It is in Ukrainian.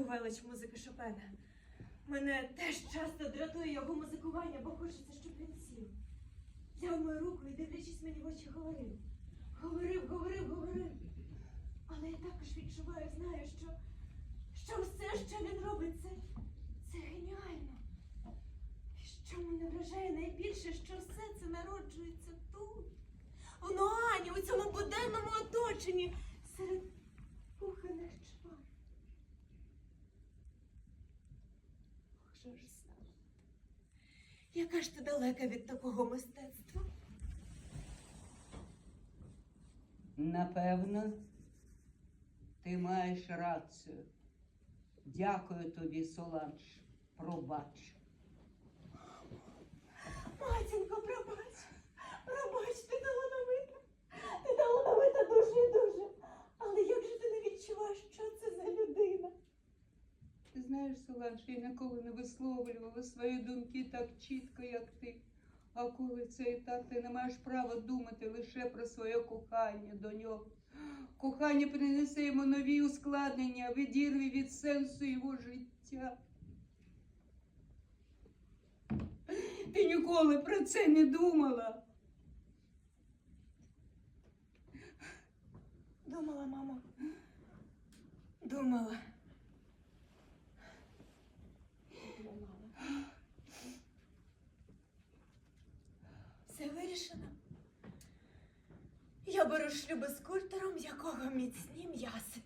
святу велич музики Шопена. Мене теж часто дратує його музикування, бо хочеться, щоб він сів. Взяв мою руку і, дивлячись мені в очі, говорив. Говорив, говорив, говорив. Але я також відчуваю, знаю, що, що все, що він робить, це, це геніально. І що мене вражає найбільше, що все це народжується тут, у Ноані, у цьому буденному оточенні, Боже ж знав. Яка ж ти далека від такого мистецтва? Напевно, ти маєш рацію. Дякую тобі, Соланж. Пробач. Матінко, пробач, пробач, ти талановита. Ти талановита дуже і дуже. Але як же ти не відчуваєш, що це за? Ти знаєш, Соланж, я ніколи не висловлювала свої думки так чітко, як ти. А коли це і так, ти не маєш права думати лише про своє кохання до нього. Кохання принесе йому нові ускладнення, відірві від сенсу його життя. Ти ніколи про це не думала. Думала. Думала. Думала. Все вирішено. Я беру шлюби з культором, якого міцні м'яси.